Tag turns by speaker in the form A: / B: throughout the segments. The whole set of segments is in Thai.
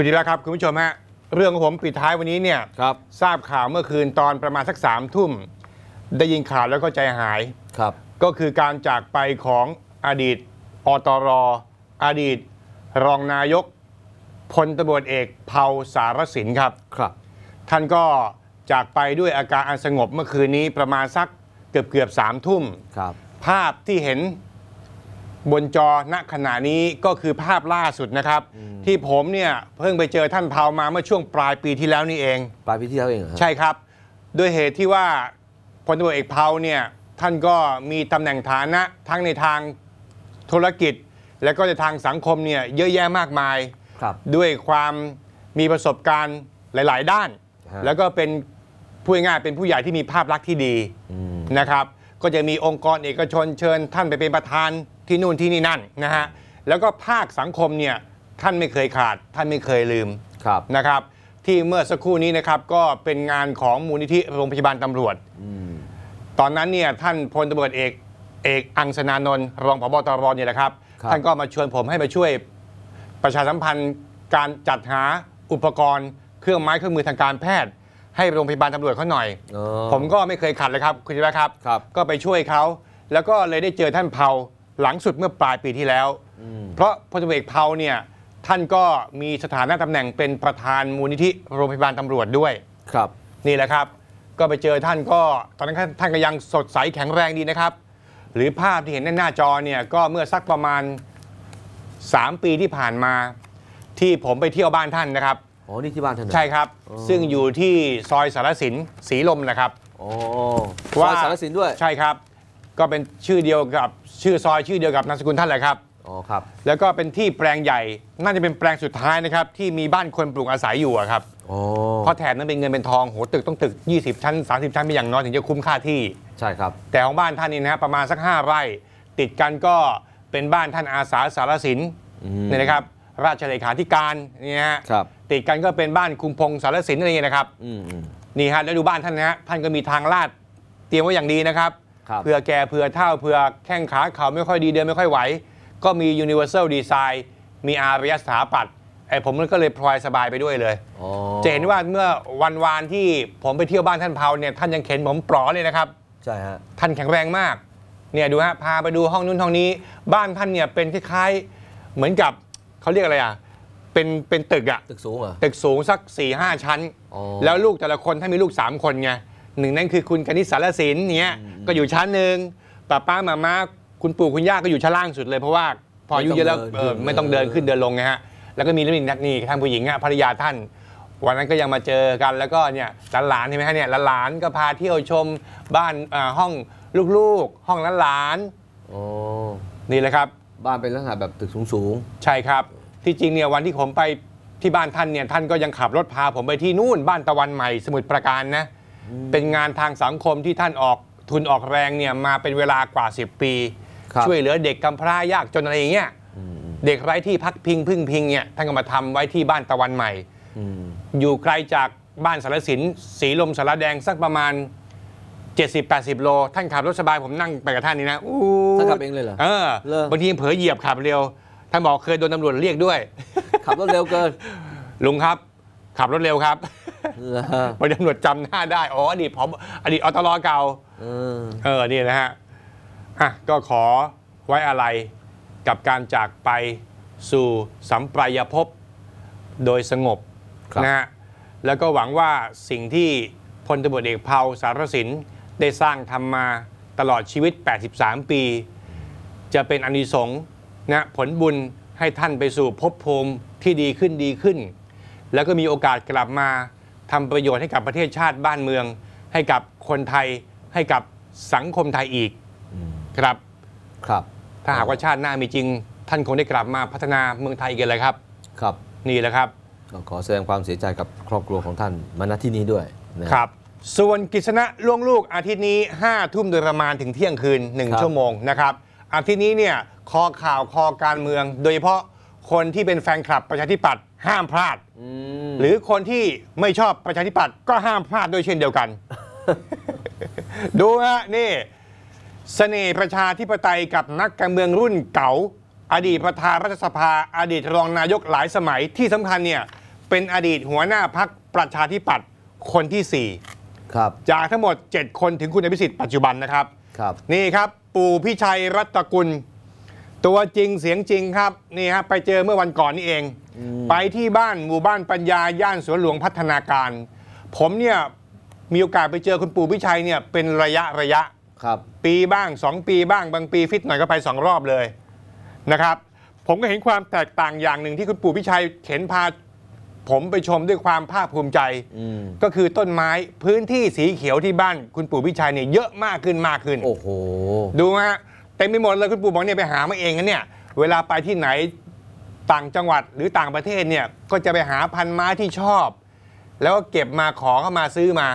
A: คุณธีระครับ คุณผู้ชมฮะเรื่องของผมปิดท้ายวันนี้เนี่ย
B: ครับ
A: ทราบข่าวเมื่อคืนตอนประมาณสักสามทุ่ม ได้ยินข่าวแล้วก็ใจหาย
B: ครับ
A: ก็คือการจากไปของอดีตอตรอดีต รองนายกพลตำรวจเอกเผาสารสินครับ
B: ครับ
A: ท่านก็จากไปด้วยอาการอันสงบเมื่อคืนนี้ประมาณสักเกือบเกือบๆสามทุ่ม
B: ครับ
A: ภาพที่เห็น บนจอณขณะนี้ก็คือภาพล่าสุดนะครับ ที่ผมเนี่ยเพิ่งไปเจอท่านเผามาเมื่อช่วงปลายปีที่แล้วนี่เอง
B: ปลายปีที่แล้วเองเหรอฮะ
A: ใช่ครับ ด้วยเหตุที่ว่าพลตำรวจเอกเผาเนี่ยท่านก็มีตำแหน่งฐานะทั้งในทางธุรกิจ และก็ในทางสังคมเนี่ยเยอะแยะมากมาย
B: ครับ
A: ด้วยความมีประสบการณ์หลาย ๆ ด้าน
B: ฮะ
A: แล้วก็เป็นพูดง่ายๆเป็นผู้ใหญ่ที่มีภาพลักษณ์ที่ดี
B: อืม
A: นะครับ ก็จะมีองค์กรเอกชนเชิญท่านไปเป็นประธาน ที่นู่นที่นี่นั่นนะฮะแล้วก็ภาคสังคมเนี่ยท่านไม่เคยขาด ท่านไม่เคยลืม
B: ครับ
A: นะครับ ที่เมื่อสักครู่นี้นะครับก็เป็นงานของมูลนิธิโรงพยาบาลตำรวจ
B: อืม
A: ตอนนั้นเนี่ยท่านพลตำรวจเอกเอกอังสนานนท์รองผบตรเนี่ยแหละครับ
B: ครับ
A: ท่านก็มาชวนผมให้มาช่วยประชาสัมพันธ์การจัดหาอุปกรณ์ เครื่องไม้เครื่องมือทางการแพทย์ ให้โรงพยาบาลตำรวจเขาหน่อย
B: อ๋อ
A: ผมก็ไม่เคยขัดเลยครับคุณธีระครับ
B: ครับ
A: ก็ไปช่วยเขาแล้วก็เลยได้เจอท่านเผา หลังสุดเมื่อปลายปีที่แล้ว
B: อืม
A: เพราะพลตำรวจเอกเผาเนี่ยท่านก็มีสถานะตำแหน่งเป็นประธานมูลนิธิโรงพยาบาลตำรวจด้วย
B: ครับ
A: นี่แหละครับ ก็ไปเจอท่านก็ตอนนั้นท่านก็ยังสดใสแข็งแรงดีนะครับ หรือภาพที่เห็นในหน้าจอเนี่ยก็เมื่อสักประมาณ 3 ปีที่ผ่านมา ที่ผมไปเที่ยวบ้านท่านนะครับ
B: อ๋อนี่ที่บ้านท่านเหรอ
A: ใช่ครับ
B: อ๋อ
A: ซึ่งอยู่ที่ซอยสารสินสีลมนะครับ
B: อ๋อ
A: ว่า
B: ซอยสารสินด้วย
A: ใช่ครับ ก็เป็นชื่อเดียวกับชื่อซอยชื่อเดียวกับนามสกุลท่านแหละครับ
B: อ๋อครับ
A: แล้วก็เป็นที่แปลงใหญ่ น่าจะเป็นแปลงสุดท้ายนะครับ ที่มีบ้านคนปลูกอาศัยอยู่อะครับ
B: อ๋อ
A: เพราะแถบนั้นเป็นเงินเป็นทองโหตึกต้องตึก 20 ชั้น 30 ชั้นเป็นอย่างน้อยถึงจะคุ้มค่าที่
B: ใช่ครับ
A: แต่ของบ้านท่านนี่นะฮะประมาณสัก 5 ไร่ ติดกันก็เป็นบ้านท่านอาสาสารสิน
B: อืม
A: เนี่ยนะครับ ราชเลขาธิการนี่ฮะ
B: ครับ
A: ติดกันก็เป็นบ้านคุมพงศ์สารสินอะไรเงี้ยนะครับ
B: อืมอืม
A: นี่ฮะแล้วดูบ้านท่านนะฮะท่านก็มีทางลาดเตรียมไว้อย่างดีนะครับ
B: ครับ
A: เผื่อแก่เผื่อเท่าเผื่อแข้งขาเขาไม่ค่อยดีเดินไม่ค่อยไหว ก็มี Universal Design มีอารยสถาปัตย์ไอ้ผมก็เลยพลอยสบายไปด้วยเลย
B: อ๋อ
A: จะเห็นว่าเมื่อวันวานที่ผมไปเที่ยวบ้านท่านเผาเนี่ยท่านยังเข็นผมปลอเลยนะครับ
B: ใช่ฮะ
A: ท่านแข็งแรงมากเนี่ยดูฮะพาไปดูห้องนู้นห้องนี้ บ้านท่านเนี่ยเป็นคล้ายๆเหมือนกับเขาเรียกอะไรอะเป็นเป็นตึกอะ
B: ตึกสูงเหรอ
A: ตึกสูงสัก4ี่ห้าชั้น
B: อ๋อ
A: แล้วลูกแต่ละคนท่านมีลูก 3 คนไง หนึ่งนั่นคือคุณกนิษฐ์สารสินเนี่ยก็อยู่ชั้นหนึ่งป้าป้ามาม่าคุณปู่คุณย่าก็อยู่ชั้นล่างสุดเลยเพราะว่าพออายุเยอะแล้วเออไม่ต้องเดินขึ้นเดินลงไงฮะแล้วก็มีนักนี่นี่ท่านผู้หญิงอะภรรยาท่าน วันนั้นก็ยังมาเจอกันแล้วก็เนี่ยหลานๆเห็นไหมฮะเนี่ยหลานๆก็พาเที่ยวชมบ้านอ่าห้องลูกๆ ห้องหลาน
B: อ๋อ
A: ๆนี่แหละครับ
B: บ้านเป็นลักษณะแบบตึกสูงสูง
A: ใช่ครับ ที่จริงเนี่ยวันที่ผมไปที่บ้านท่านเนี่ยท่านก็ยังขับรถพาผมไปที่นู่นบ้านตะวันใหม่สมุทรปราการนะ เป็นงานทางสังคมที่ท่านออกทุนออกแรงเนี่ยมาเป็นเวลากว่า 10 ปี
B: ครับ
A: ช่วยเหลือเด็กกำพร้ายากจนอะไรอย่างเงี้ย
B: อืมอืม
A: เด็กไร้ที่พักพิงพึ่งพิงเนี่ยท่านก็มาทำไว้ที่บ้านตะวันใหม่
B: อืม
A: อยู่ไกลจากบ้านสารสินสีลมสารแดงสักประมาณ 70-80 โล ท่านขับรถสบายผมนั่งไปกับท่านนี่นะอู้
B: ท่านขับเองเลยเหรอ
A: เออ
B: เหรอ
A: บางทีเผลอเหยียบขับเร็ว ท่านบอกเคยโดนตำรวจเรียกด้วย
B: ขับรถเร็วเกิน
A: ลุงครับ ขับรถเร็วครับ
B: เหรอ
A: พอตำรวจจำหน้าได้ อ๋ออดีตผบอดีตอตรเก่า
B: เออ
A: เออนี่นะฮะอะก็ขอไว้อะไรกับการจากไปสู่สัมปรายภพโดยสงบ
B: ครับ
A: นะฮะแล้วก็หวังว่าสิ่งที่พลตำรวจเอกเผาสารสินได้สร้างทำมาตลอดชีวิต 83 ปี จะเป็นอานิสงส์นะผลบุญให้ท่านไปสู่ภพภูมิที่ดีขึ้นดีขึ้น แล้วก็มีโอกาสกลับมาทำประโยชน์ให้กับประเทศชาติบ้านเมือง ให้กับคนไทยให้กับสังคมไทยอีก
B: อืม
A: ครับ
B: ครับ
A: ถ้าหากว่าชาติหน้ามีจริง ท่านคงได้กลับมาพัฒนาเมืองไทยอีกันเลยครับ
B: ครับ
A: นี่แหละครับ
B: ก็ขอแสดงความเสียใจกับครอบครัวของท่านมาณที่นี้ด้วยนะครับ
A: ส่วนกิษณะล่วงลูกอาทิตย์นี้5ทุ่มโดยประมาณถึงเที่ยงคืน
B: ครั
A: 1
B: บ
A: ชั่วโมงนะครับอาทิตย์นี้เนี่ยคอข่าวคอการเมือง โดยเฉพาะคนที่เป็นแฟนคลับประชาธิปัตย์ ห้ามพลาด
B: อืม
A: หรือคนที่ไม่ชอบประชาธิปัตย์ก็ห้ามพลาดด้วยเช่นเดียวกัน ดูฮะนี่เสน่ห์ประชาธิปไตยกับนักการเมืองรุ่นเก่า อดีตประธานรัฐสภา อดีตรองนายกหลายสมัยที่สำคัญเนี่ยเป็นอดีตหัวหน้าพักประชาธิปัตย์คนที่
B: ครับ
A: 4จากทั้งหมด 7 คนถึงคุณอภิสิทธิ์ปัจจุบันนะครับ
B: ครับ
A: นี่ครับ ปู่พิชัยรัตกุล ตัวจริงเสียงจริงครับนี่ฮะไปเจอเมื่อวันก่อนนี่เอง ไปที่บ้านหมู่บ้านปัญญาย่านสวนหลวงพัฒนาการ ผมเนี่ยมีโอกาสไปเจอคุณปู่พิชัยเนี่ยเป็นระยะระยะ
B: ครับ
A: ปีบ้าง 2 ปีบ้างบางปีฟิตหน่อยก็ไป 2 รอบเลยนะครับ ผมก็เห็นความแตกต่างอย่างหนึ่งที่คุณปู่พิชัยเข็นพาผมไปชมด้วยความภาคภูมิใจ
B: อืม
A: ก็คือต้นไม้พื้นที่สีเขียวที่บ้านคุณปู่พิชัยเนี่ยเยอะมากขึ้นมากขึ้น
B: โอ้โห
A: ดูฮะ เต็มไปหมดเลยคุณปู่บอกเนี่ยไปหามาเองนะเนี่ยเวลาไปที่ไหนต่างจังหวัดหรือต่างประเทศเนี่ยก็จะไปหาพันธุ์ไม้ที่ชอบ แล้วก็เก็บมาขอเข้ามาซื้อมา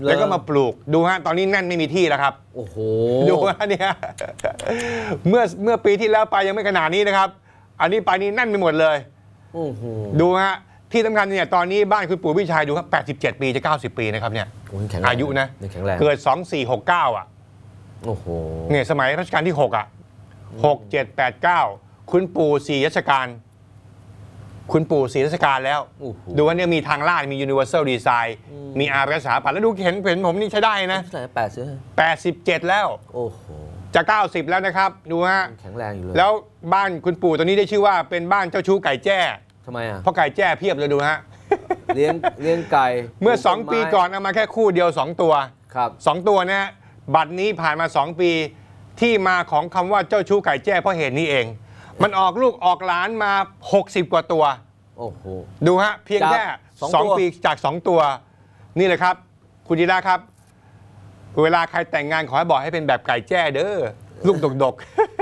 B: เหรอ
A: แล้วก็มาปลูกดูฮะตอนนี้แน่นไม่มีที่แล้วครับ
B: โอ้โห
A: ดูฮะเนี่ยเมื่อเมื่อปีที่แล้วไปยังไม่ขนาดนี้นะครับ อันนี้ไปนี่แน่นไปหมดเลย
B: โอ้โห
A: ดูฮะที่สำคัญเนี่ยตอนนี้บ้านคุณปู่พิชัยดูครับ87 ปีจะ 90 ปีนะครับเนี่ย
B: โอ้ยแข็งแรง
A: อายุนะ
B: ยังแข็งแรง
A: เกิด 2469 อะ
B: โอ้โห
A: เนี่ยสมัยรัชกาลที่ 6 อะ 6 7 8 9 คุณปู่สี่รัชกาลคุณปู่สี่รัชกาลแล้ว
B: โอ้โห
A: ดูว่าเนี่ยมีทางลาดมี Universal Design มีอารยสถาปัตย์แล้วดูเห็นเห็นผมนี่ใช้ได้นะ
B: เท่าไหร่แปดเสือ
A: 87แล้ว
B: โอ้โห
A: จะ90แล้วนะครับ ดูฮะ
B: ยังแข็งแรงอยู่เลย
A: แล้วบ้านคุณปู่ตัวนี้ได้ชื่อว่าเป็นบ้านเจ้าชู้ไก่แจ้
B: ทำไมอะ
A: เพราะไก่แจ้เพียบเลยดูฮะ
B: เลี้ยงเลี้ยงไก่
A: เมื่อ
B: ปลูต้
A: 2ปีก่อนเอามาแค่คู่เดียว2ตัว
B: ครับ
A: 2ตัวนะฮะ บัตรนี้ผ่านมา 2 ปีที่มาของคำว่าเจ้าชู้ไก่แจ้เพราะเหตุนี้เอง มันออกลูกออกหลานมา 60 กว่าตัว
B: โอ้โห
A: ดูฮะ เพียงแค่
B: จากสองตัว
A: 2 ปีจาก 2 ตัว นี่เลยครับ คุณดีนาครับ เวลาใครแต่งงานขอให้บอกให้เป็นแบบไก่แจ้เด้อลูกดก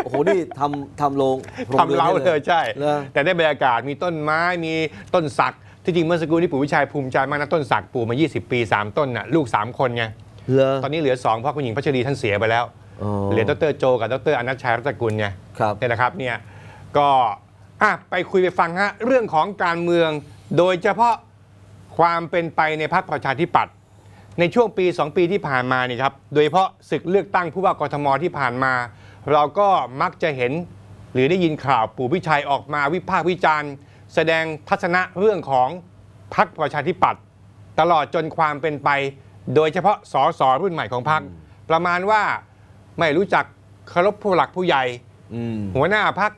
B: โอ้โห นี่ทำทำโรงโรง
A: ๆทำ
B: รือน
A: เล้า
B: ได้
A: เลยใช่
B: เหรอ
A: แต่ได้บรรยากาศมีต้นไม้มีต้นสัก ที่จริงเมื่อสักครู่นี้ปู่วิชัยภูมิใจมากนะต้นสักปลูกมา 20 ปี 3 ต้นน่ะลูก 3 คนไง
B: เหรอ
A: ตอนนี้เหลือ 2 เพราะคุณหญิงพัชรีท่านเสียไปแล้ว
B: อ๋อ
A: เหลือดรโจกับดรอนัชชัยรัตนกุลไง
B: ครับ
A: เนี่ยนะครับเนี่ยก็อะไปคุยไปฟังฮะเรื่องของการเมือง โดยเฉพาะความเป็นไปในพรรคประชาธิปัตย์ในช่วงปี 2 ปีที่ผ่านมานี่ครับโดยเฉพาะศึกเลือกตั้งผู้ว่ากทมที่ผ่านมา เราก็มักจะเห็นหรือได้ยินข่าวปู่พิชัยออกมาวิพากษ์วิจารณ์ แสดงทัศนะเรื่องของพรรคประชาธิปัตย์ตลอดจนความเป็นไป โดยเฉพาะสสรุ่นใหม่ของพรรคประมาณว่าไม่รู้จักเคารพผู้หลักผู้ใหญ่
B: อืม
A: หัวหน้าพัก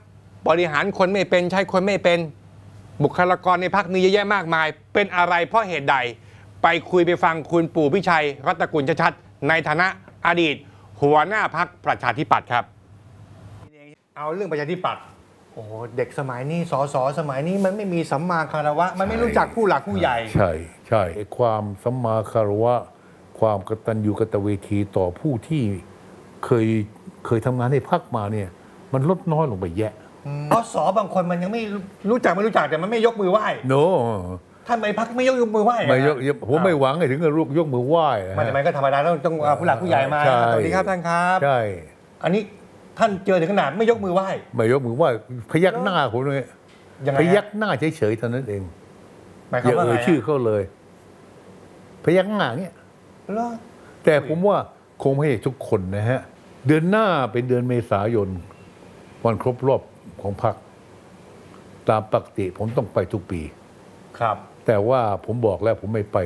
A: บริหารคนไม่เป็นใช้คนไม่เป็น บุคลากรในพักมีเยอะแยะมากมาย เป็นอะไรเพราะเหตุใด ไปคุยไปฟังคุณปู่พิชัย รัตนกุลชัดๆในฐานะอดีต หัวหน้าพักประชาธิปัตย์ครับ เอาเรื่องประชาธิปัตย์โอ้โหเด็กสมัยนี้สสสมัยนี้มันไม่มีสัมมาคารวะ มันไม่รู้จักผู้หลักผู้ใหญ่
C: ใช่ใช่ไอ้ความสัมมาคารวะ ความกตัญญูกตเวทีต่อผู้ที่เคยเคยทำงานให้พักมาเนี่ย มันลดน้อยลงไปแยะ
A: เพราะสบางคนมันยังไม่รู้จักไม่รู้จักแต่มันไม่ยกมือไหว้
C: โน
A: ท่านไม่พักไม่ยกมือไหว้อะ
C: ไม่ยกผมไม่หวังให้ถึงกับยกยกมือไหว้นะ
A: มัน
C: ฮะ
A: มันก็ธรรมดาต้องต้องเอาผู้หลักผู้ใหญ่มา
C: ใช่
A: สวัสดีครับท่านครับ
C: ใช่
A: อันนี้ท่านเจอถึงขนาดไม่ยกมือไหว้
C: ไม่ยกมือไหว้พยักหน้าผมเลย
A: ยังไง
C: พ
A: ฮะ
C: ยักหน้าเฉยๆเท่านั้นเอง
A: หมายค
C: อ
A: วาม
C: ย่า
A: ว่า
C: เอ่
A: ไง
C: ย
A: ฮะ
C: ชื่อเขาเลย พยักหน้าเงี้ย
A: เหรอ
C: แต่ผมว่าคงไม่ใช่ทุกคนนะฮะ เดือนหน้าเป็นเดือนเมษายน วันครบรอบของพรรคตามปกติผมต้องไปทุกปี
A: ครับ
C: แต่ว่าผมบอกแล้วผมไม่ไป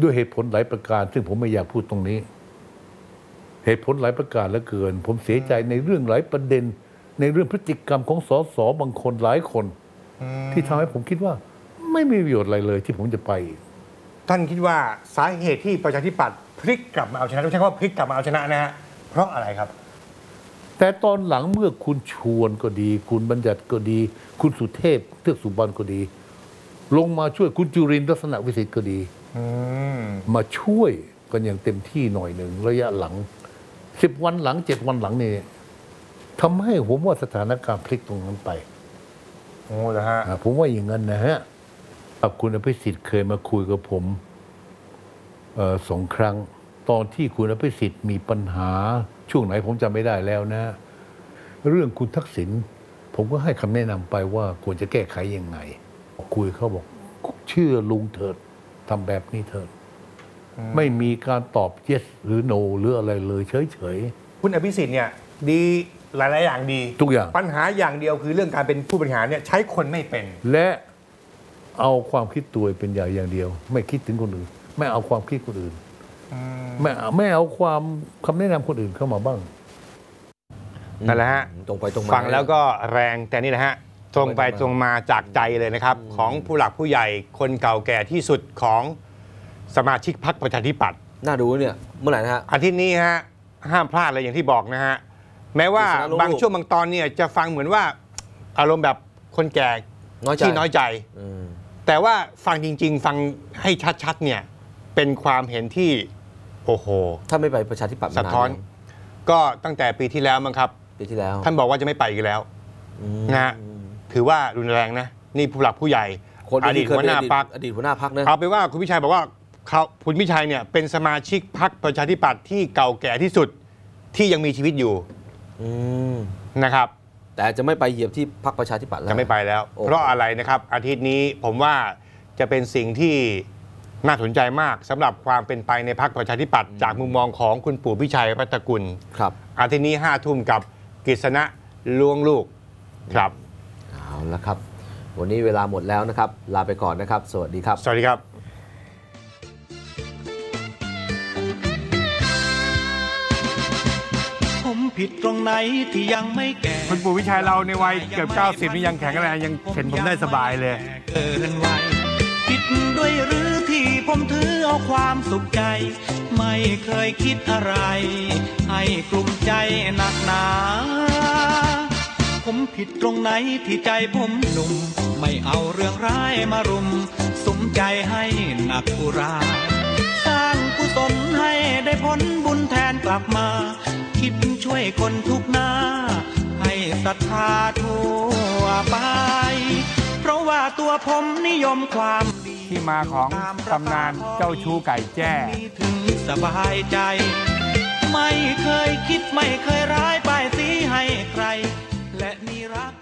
C: ด้วยเหตุผลหลายประการ ซึ่งผมไม่อยากพูดตรงนี้ เหตุผลหลายประการเหลือเกิน ผมเสียใจในเรื่องหลายประเด็น ในเรื่องพฤติกรรมของสสบางคนหลายคน ที่ทำให้ผมคิดว่า ไม่มีประโยชน์อะไรเลยที่ผมจะไป
A: ท่านคิดว่าสาเหตุที่ประชาธิปัตย์พลิกกลับมาเอาชนะไม่ใช่ว่าพลิกกลับมาเอาชนะนะฮะเพราะอะไรครับ
C: แต่ตอนหลังเมื่อคุณชวนก็ดี คุณบัญญัติก็ดี คุณสุเทพเทือกสุบรรณก็ดี ลงมาช่วยคุณจุรินทร์ลักษณะวิสิทธิ์ก็ดี
A: อืม
C: มาช่วยกันอย่างเต็มที่หน่อยหนึ่งระยะหลังสิบวันหลังเจ็ดวันหลังนี่ทำให้ผมว่าสถานการณ์พลิกตรงนั้นไป
A: โอ้เหรอฮะ
C: อ่าผมว่าอย่างนั้นนะฮะ อะคุณอภิสิทธิ์เคยมาคุยกับผมเอ่อสองครั้ง ตอนที่คุณอภิสิทธิ์มีปัญหาช่วงไหนผมจำไม่ได้แล้วนะ เรื่องคุณทักษิณผมก็ให้คำแนะนำไปว่าควรจะแก้ไขยังไง คุยเขาบอกเชื่อลุงเถิดทำแบบนี้เถิด ไม่มีการตอบ yes หรือ no หรืออะไรเลยเฉย
A: คุณอภิสิทธิ์เนี่ยดีหลาย ๆ อย่างดี
C: ๆทุกอย่าง
A: ปัญหาอย่างเดียวคือเรื่องการเป็นผู้บริหารเนี่ยใช้คนไม่เป็น
C: และ เอาความคิดตัวเองเป็นใหญ่อย่างเดียว ไม่คิดถึงคนอื่น ไม่เอาความคิดคนอื่นไม่เอาไม่เอาความคำแนะนำคนอื่นเข้ามาบ้าง
A: นั่นแหละฮะ
B: ตรงไปตรงมา
A: ฟังแล้วก็แรงแต่นี่นะฮะตรงไปตรงมาจากใจเลยนะครับ ของผู้หลักผู้ใหญ่คนเก่าแก่ที่สุดของสมาชิกพรรคประชาธิปัตย์
B: น่าดูเนี่ยเมื่อไหร่นะฮะ
A: อาทิตย์นี้ฮะห้ามพลาดเลยอย่างที่บอกนะฮะแม้ว่า
B: ปริศนาโลก
A: บางช่วงบางตอนเนี่ยจะฟังเหมือนว่า อารมณ์แบบคนแก่
B: น้อยใจ
A: ที่น้อยใจ
B: อืม
A: แต่ว่าฟังจริง ๆ ฟังให้ชัดๆเนี่ยเป็นความเห็นที่โอ้โห
B: ถ้าไม่ไปประชาธิปัตย์มา
A: สะท้อนา
B: ยัง
A: ก็ตั้งแต่ปีที่แล้วมั้งครับ
B: ปีที่แล้ว
A: ท่านบอกว่าจะไม่ไปอีกแล้ว
B: อืม
A: นะฮะถือว่ารุนแรงนะ นี่ผู้หลักผู้ใหญ่
B: คน
A: อดี
B: ที่
A: ต
B: เคย
A: หัว
B: เป็น
A: หน้า
B: อดีต
A: พัก
B: อดีตหัวหน้าพักนะ
A: เอาไปนว่าคุณพิชัยบอกว่าเขาคุณพิชัยเนี่ยเป็นสมาชิกพรรคประชาธิปัตย์ที่เก่าแก่ที่สุดที่ยังมีชีวิตอยู่
B: อืม
A: นะครับ
B: แต่จะไม่ไปเหยียบที่พักประชาธิปัตย์แล้ว
A: จะไม่ไปแล้ว
B: โอ้
A: เพราะอะไรนะครับ อาทิตย์นี้ผมว่าจะเป็นสิ่งที่น่าสนใจมากสำหรับความเป็นไปในพรรคประชาธิปัตย์จากมุมมองของคุณปู่พิชัยรัตนกุล
B: ครับ
A: อาทิตย์นี้ห้าทุ่มกับกฤษณะลวงลูกครับ
B: เอาละครับ วันนี้เวลาหมดแล้วนะครับ ลาไปก่อนนะครับ สวัสดีครับ
A: สวัสดีครับ
D: ผมผิดตรงไหนที่ยังไม่แก่
A: คุณปู่วิชัยเราในวัยเกือบ 90 นี่ยังแข็งแรงยังเห็นผมได้สบายเลย
D: เกินวัยผิดด้วยหรือที่ผมถือเอาความสุขใจ ไม่เคยคิดอะไร ให้กลุ่มใจหนักหนาผมผิดตรงไหนที่ใจผมหนุ่ม ไม่เอาเรื่องร้ายมารุม สมใจให้หนักอุรา สร้างกุศลให้ได้ผลบุญแทนกลับมา คิดช่วยคนทุกหน้า ให้ศรัทธาทั่วไป เพราะว่าตัวผมนิยมความดี
A: ที่มาของตำนานเจ้าชู้ไก่แจ้
D: ถึงสบายใจ ไม่เคยคิดไม่เคยร้ายไปสีให้ใคร และนี่รัก